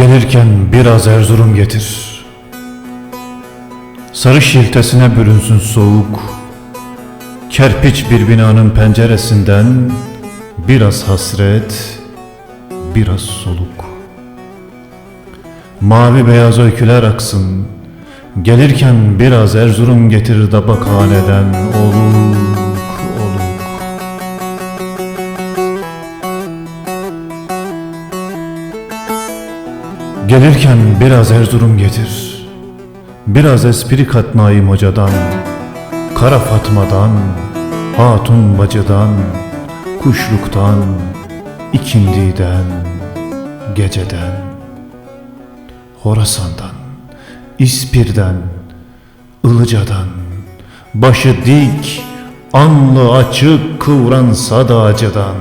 Gelirken biraz Erzurum getir. Sarı şiltesine bürünsün soğuk. Kerpiç bir binanın penceresinden biraz hasret, biraz soluk. Mavi beyaz öyküler aksın. Gelirken biraz Erzurum getir tabakhaneden oluk oluk. Gelirken biraz Erzurum getir. Biraz espri kat Naim Hoca'dan, Kara Fatma'dan, Hatun Bacı'dan, Kuşluk'tan, ikindiden, geceden, Horasan'dan, İspir'den, Ilıca'dan, başı dik, anlı açık kıvran sadacıdan,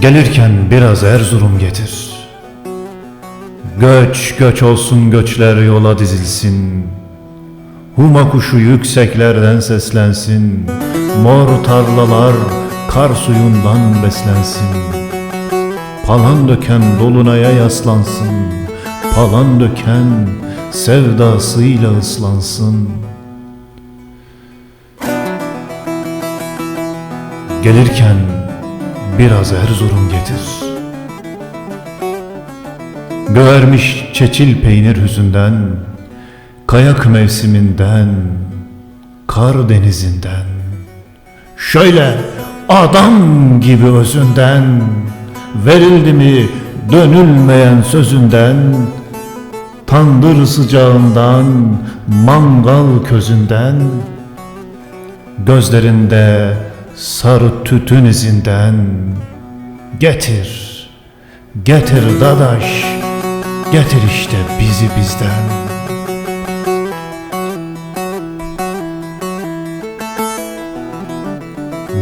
Gelirken biraz Erzurum getir. Göç göç olsun göçler yola dizilsin. Huma kuşu yükseklerden seslensin. Mor tarlalar kar suyundan beslensin. Palan döken dolunaya yaslansın. Palan döken sevdasıyla ıslansın. Gelirken biraz Erzurum getir. Göğermiş çeçil peynir hüzünden, kayak mevsiminden, kar denizinden, şöyle adam gibi özünden, verildi mi dönülmeyen sözünden, tandır sıcağından, mangal közünden, Gözlerinde sarı tütün izinden Getir, getir dadaş Getir işte bizi bizden.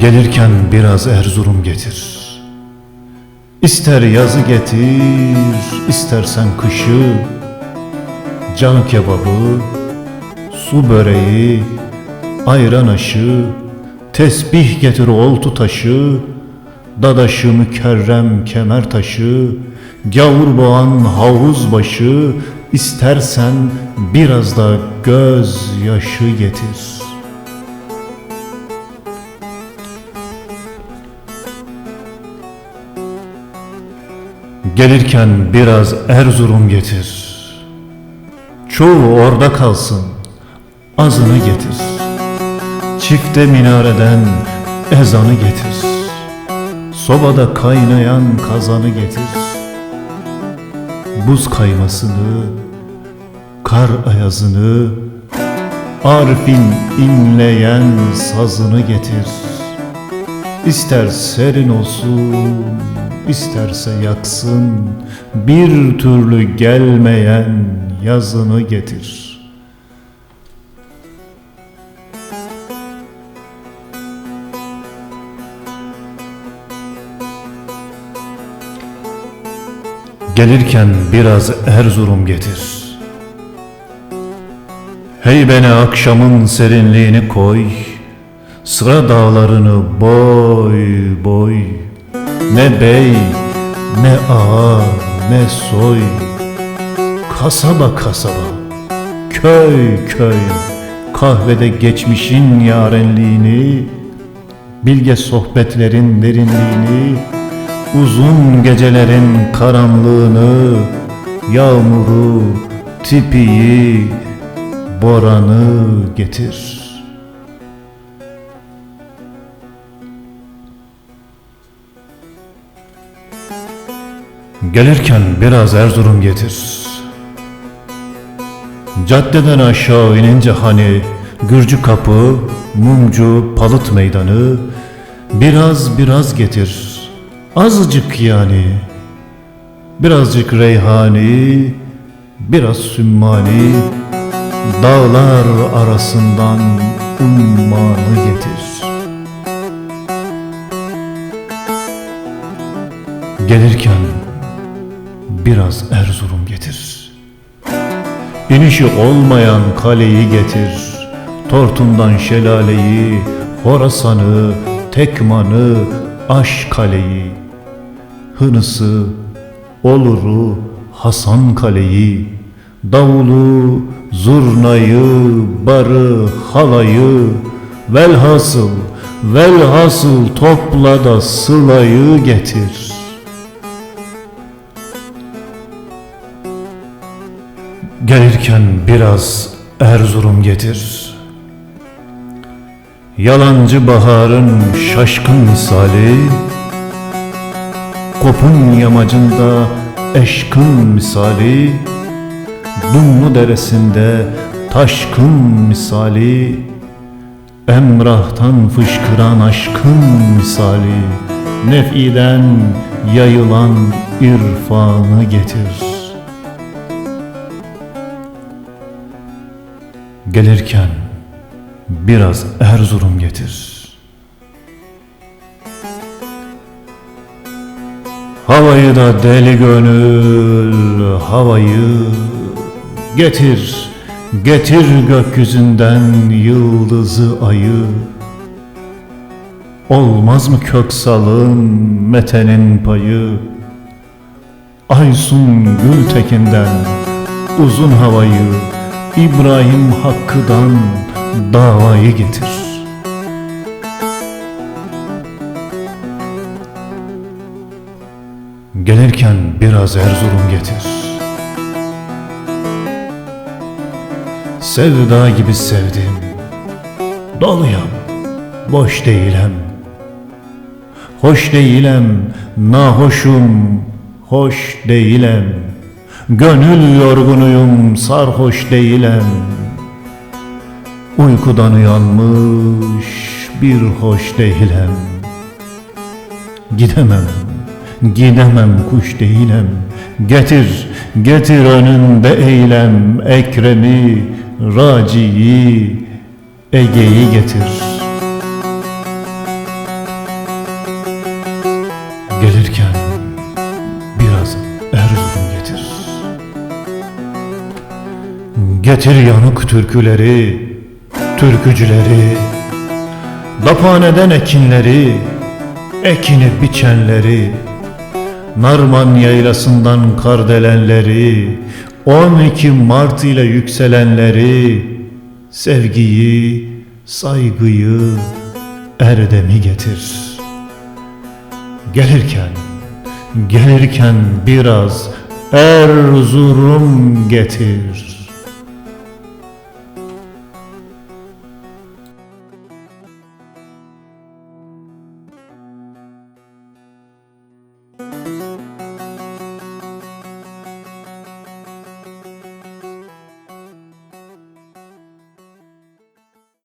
Gelirken biraz Erzurum getir. İster yazı getir, istersen kışı Can kebabı, su böreği, ayran aşı, tesbih getir oltu taşı, dadaşı mükerrem kemer taşı, gavur boğan havuz başı, istersen biraz da göz yaşı getir. Gelirken biraz Erzurum getir. Çoğu orada kalsın, azını getir. Çifte minareden ezanı getir. Sobada kaynayan kazanı getir. Buz kaymasını, kar ayazını, Arif'in inleyen sazını getir. İster serin olsun, isterse yaksın, bir türlü gelmeyen yazını getir.'' Gelirken biraz Erzurum getir. Hey beni akşamın serinliğini koy, Sıra dağlarını boy boy, Ne bey, ne ağa, ne soy, Kasaba kasaba, köy köy, Kahvede geçmişin yarenliğini, Bilge sohbetlerin derinliğini, Uzun gecelerin karanlığını, yağmuru, tipiyi, boranı getir. Gelirken biraz Erzurum getir. Caddeden aşağı inince hani Gürcü kapı, Mumcu, Palıt meydanı biraz biraz getir. Azıcık yani. Birazcık reyhani, biraz sümmani, dağlar arasından ummanı getir. Gelirken biraz Erzurum getir. İnişi olmayan kaleyi getir. Tortumdan şelaleyi, Horasan'ı, Tekman'ı, Aş kaleyi Hınısı Oluru Hasan kaleyi Davulu Zurnayı Barı Halayı Velhasıl Velhasıl topla da sılayı getir. Gelirken biraz Erzurum getir. Yalancı baharın şaşkın misali Kopun yamacında eşkın misali Dumlu deresinde taşkın misali Emrahtan fışkıran aşkın misali Nef'iden yayılan irfanı getir. Gelirken biraz Erzurum getir Havayı da deli gönül havayı getir. Getir gökyüzünden yıldızı ayı. Olmaz mı köksalın metenin payı? Aysun Gültekin'den uzun havayı İbrahim Hakkı'dan davayı getir Gelirken biraz Erzurum getir. Sevda gibi sevdim. Doluyam Boş değilim. Hoş değilim. Nahoşum. Hoş değilim. Gönül yorgunuyum. Sarhoş değilim. Uykudan uyanmış Bir hoş değilim. Gidemem Gidemem kuş değilim. Getir, getir önünde eylem Ekrem'i, Raci'yi, Ege'yi getir. Gelirken biraz Erzurum getir. Getir yanık türküleri, türkücüleri Daphaneden ekinleri, ekini biçenleri Narman yaylasından kardelenleri 12 Mart ile yükselenleri Sevgiyi, saygıyı, erdemi getir. Gelirken, gelirken biraz Erzurum getir